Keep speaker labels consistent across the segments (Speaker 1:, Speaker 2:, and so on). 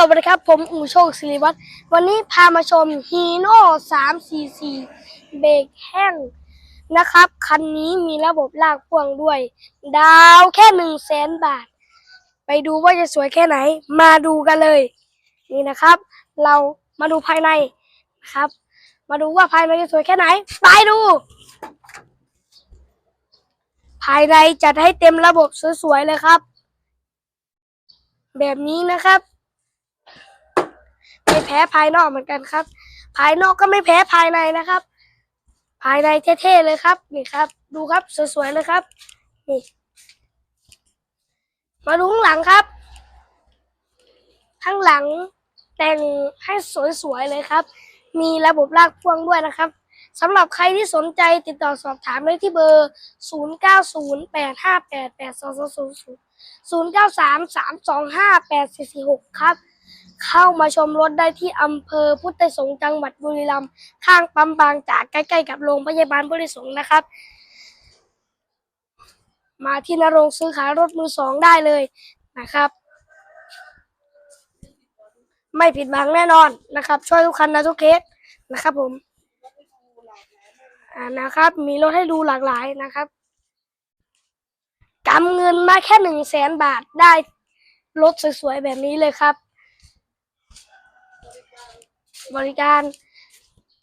Speaker 1: สวัสดีครับ ผมอู่โชคศิริวัตรวันนี้พามาชมฮีโน่344 เบรกแห้งนะครับ คันนี้มีระบบลากพ่วงด้วย ดาวแค่หนึ่งแสนบาท ไปดูว่าจะสวยแค่ไหน มาดูกันเลย นี่นะครับ เรามาดูภายในนะครับ มาดูว่าภายในจะสวยแค่ไหน ไปดู ภายในจัดให้เต็มระบบสวยๆเลยครับ แบบนี้นะครับ ไม่แพ้ภายนอกเหมือนกันครับ ภายนอกก็ไม่แพ้ภายในนะครับ ภายในเท่ๆเลยครับ นี่ครับ ดูครับสวยๆเลยครับนี่มาดูข้างหลังครับ ข้างหลังแต่งให้สวยๆเลยครับ มีระบบลากพ่วงด้วยนะครับสำหรับใครที่สนใจติดต่อสอบถามได้ที่เบอร์ 0908588200 0933258446ครับ เข้ามาชมรถได้ที่อำเภอพุทธสงฆ์จังหวัดบุรีรัมย์ข้างปั๊มบางจากใกล้ๆกับโรงพยาบาลพุทธสงฆ์นะครับ มาที่นรงซื้อขายรถมือสองได้เลยนะครับ ไม่ผิดหวังแน่นอนนะครับ ช่วยทุกคันนะทุกเคสนะครับ ผมอ่านะครับ มีรถให้ดูหลากหลายนะครับกำเงินมาแค่หนึ่งแสนบาทได้รถสวยๆแบบนี้เลยครับ บริการ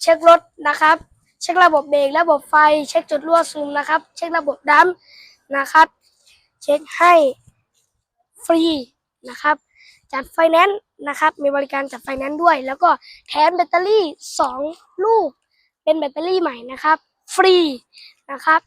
Speaker 1: เช็ครถนะครับ เช็คระบบเบรกระบบไฟ เช็คจุดรั่วซึมนะครับ เช็คระบบดัมนะครับ เช็คให้ฟรีนะครับ จัดไฟแนนซ์นะครับ มีบริการจัดไฟแนนซ์ด้วย แล้วก็แถมแบตเตอรี่สองลูก เป็นแบตเตอรี่ใหม่นะครับ ฟรีนะครับ